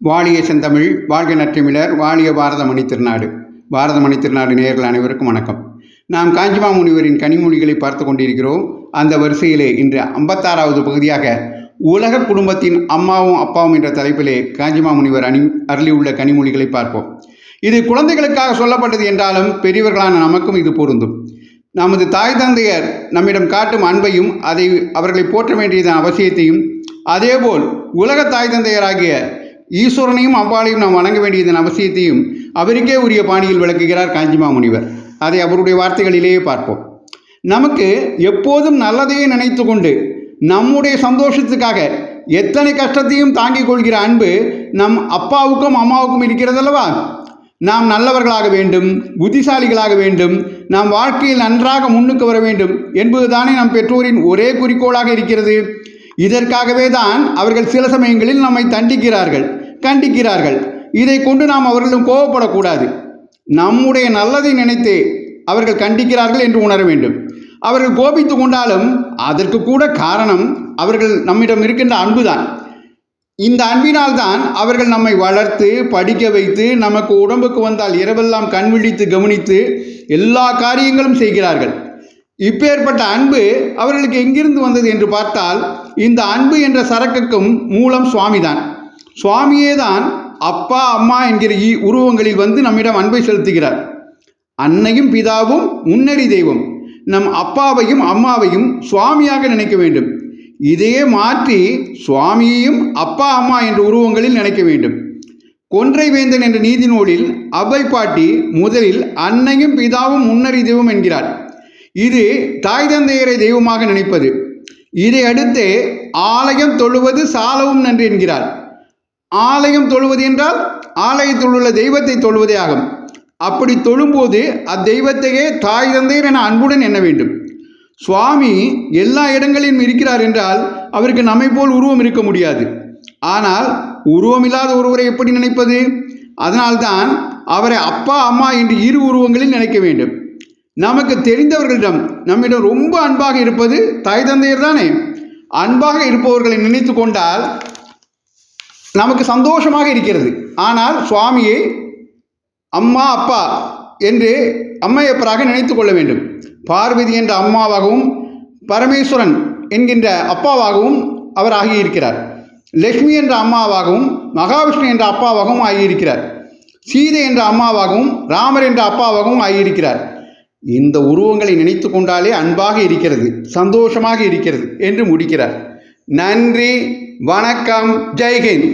வாழிய செந்தமிழ் வாழ்க நற்றமிழர் வாழிய பாரத மணி திருநாடு. பாரத மணி திருநாடு நேயர்கள் அனைவருக்கும் வணக்கம். நாம் காஞ்சிமா முனிவரின் கனிமொழிகளை பார்த்து கொண்டிருக்கிறோம். அந்த வரிசையிலே இன்று ஐம்பத்தாறாவது பகுதியாக உலக குடும்பத்தின் அம்மாவும் அப்பாவும் என்ற தலைப்பிலே காஞ்சிமா முனிவர் அணி அருளியுள்ள கனிமொழிகளை பார்ப்போம். இது குழந்தைகளுக்காக சொல்லப்பட்டது என்றாலும் பெரியவர்களான நமக்கும் இது பொருந்தும். நமது தாய் தந்தையர் நம்மிடம் காட்டும் அன்பையும் அதை அவர்களை போற்ற வேண்டியதன் அவசியத்தையும் அதேபோல் உலக தாய் தந்தையராகிய ஈஸ்வரனையும் அம்பாளையும் நாம் வணங்க வேண்டியதன் அவசியத்தையும் அவருக்கே உரிய பாணியில் விளக்குகிறார் காஞ்சிமா முனிவர் அதை அவருடைய வார்த்தைகளிலேயே பார்ப்போம். நமக்கு எப்போதும் நல்லதையே நினைத்து கொண்டு நம்முடைய சந்தோஷத்துக்காக எத்தனை கஷ்டத்தையும் தாங்கிக் கொள்கிற அன்பு நம் அப்பாவுக்கும் அம்மாவுக்கும் இருக்கிறதல்லவா? நாம் நல்லவர்களாக வேண்டும் புத்திசாலிகளாக வேண்டும் நாம் வாழ்க்கையில் நன்றாக முன்னுக்கு வர வேண்டும் என்பதுதானே நம் பெற்றோரின் ஒரே குறிக்கோளாக இருக்கிறது. இதற்காகவே தான் அவர்கள் சில சமயங்களில் நம்மை தண்டிக்கிறார்கள். கண்டிக்கிறார்கள். இதை கொண்டு நாம் அவர்களும் கோபப்படக்கூடாது நம்முடைய நல்லதை நினைத்து அவர்கள் கண்டிக்கிறார்கள் என்று உணர வேண்டும். அவர்கள் கோபித்து கொண்டாலும் அதற்கு கூட காரணம் அவர்கள் நம்மிடம் இருக்கின்ற அன்புதான். இந்த அன்பினால் தான் அவர்கள் நம்மை வளர்த்து படிக்க வைத்து நமக்கு உடம்புக்கு வந்தால் இரவெல்லாம் கண் விழித்து கவனித்து எல்லா காரியங்களும் செய்கிறார்கள். இப்பேற்பட்ட அன்பு அவர்களுக்கு எங்கிருந்து வந்தது என்று பார்த்தால் இந்த அன்பு என்ற சரக்குக்கும் மூலம் சுவாமிதான். சுவாமியே தான் அப்பா அம்மா என்கிற இ- உருவங்களில் வந்து நம்மிடம் அன்பை செலுத்துகிறார். அன்னையும் பிதாவும் முன்னறி தெய்வம். நம் அப்பாவையும் அம்மாவையும் சுவாமியாக நினைக்க வேண்டும். இதையே மாற்றி சுவாமியையும் அப்பா அம்மா என்ற உருவங்களில் நினைக்க வேண்டும். கொன்றை வேந்தன் என்ற நீதி நூலில் அவ்வை பாட்டி முதலில் அன்னையும் பிதாவும் முன்னறி தெய்வம் என்கிறார். இது தாய் தந்தையரை தெய்வமாக நினைப்பது. இதை அடுத்து ஆலயம் தொழுவது சாலவும் நன்று என்கிறார். ஆலயம் தொழுவது என்றால் ஆலயத்தில் உள்ள தெய்வத்தை தொழுவதே ஆகும். அப்படி தொழும்போது அத்தெய்வத்தையே தாய் தந்தையர் என அன்புடன் எண்ண வேண்டும். சுவாமி எல்லா இடங்களிலும் இருக்கிறார் என்றால் அவருக்கு நம்மை போல் உருவம் இருக்க முடியாது. ஆனால் உருவமில்லாத ஒருவரை எப்படி நினைப்பது? அதனால்தான் அவரை அப்பா அம்மா என்று இரு உருவங்களில் நினைக்க வேண்டும். நமக்கு தெரிந்தவர்களிடம் நம்மிடம் ரொம்ப அன்பாக இருப்பது தாய் தந்தையர் தானே. அன்பாக இருப்பவர்களை நினைத்து கொண்டால் நமக்கு சந்தோஷமாக இருக்கிறது. ஆனால் சுவாமியை அம்மா அப்பா என்று அம்மையப்பராக நினைத்து கொள்ள வேண்டும். பார்வதி என்ற அம்மாவாகவும் பரமேஸ்வரன் என்கின்ற அப்பாவாகவும் அவர் ஆகியிருக்கிறார். லக்ஷ்மி என்ற அம்மாவாகவும் மகாவிஷ்ணு என்ற அப்பாவாகவும் ஆகியிருக்கிறார். சீதை என்ற அம்மாவாகவும் ராமர் என்ற அப்பாவாகவும் ஆகியிருக்கிறார். இந்த உருவங்களை நினைத்து கொண்டாலே அன்பாக இருக்கிறது சந்தோஷமாக இருக்கிறது என்று முடிக்கிறார். நன்றி வணக்கம் ஜெய்ஹிந்த்.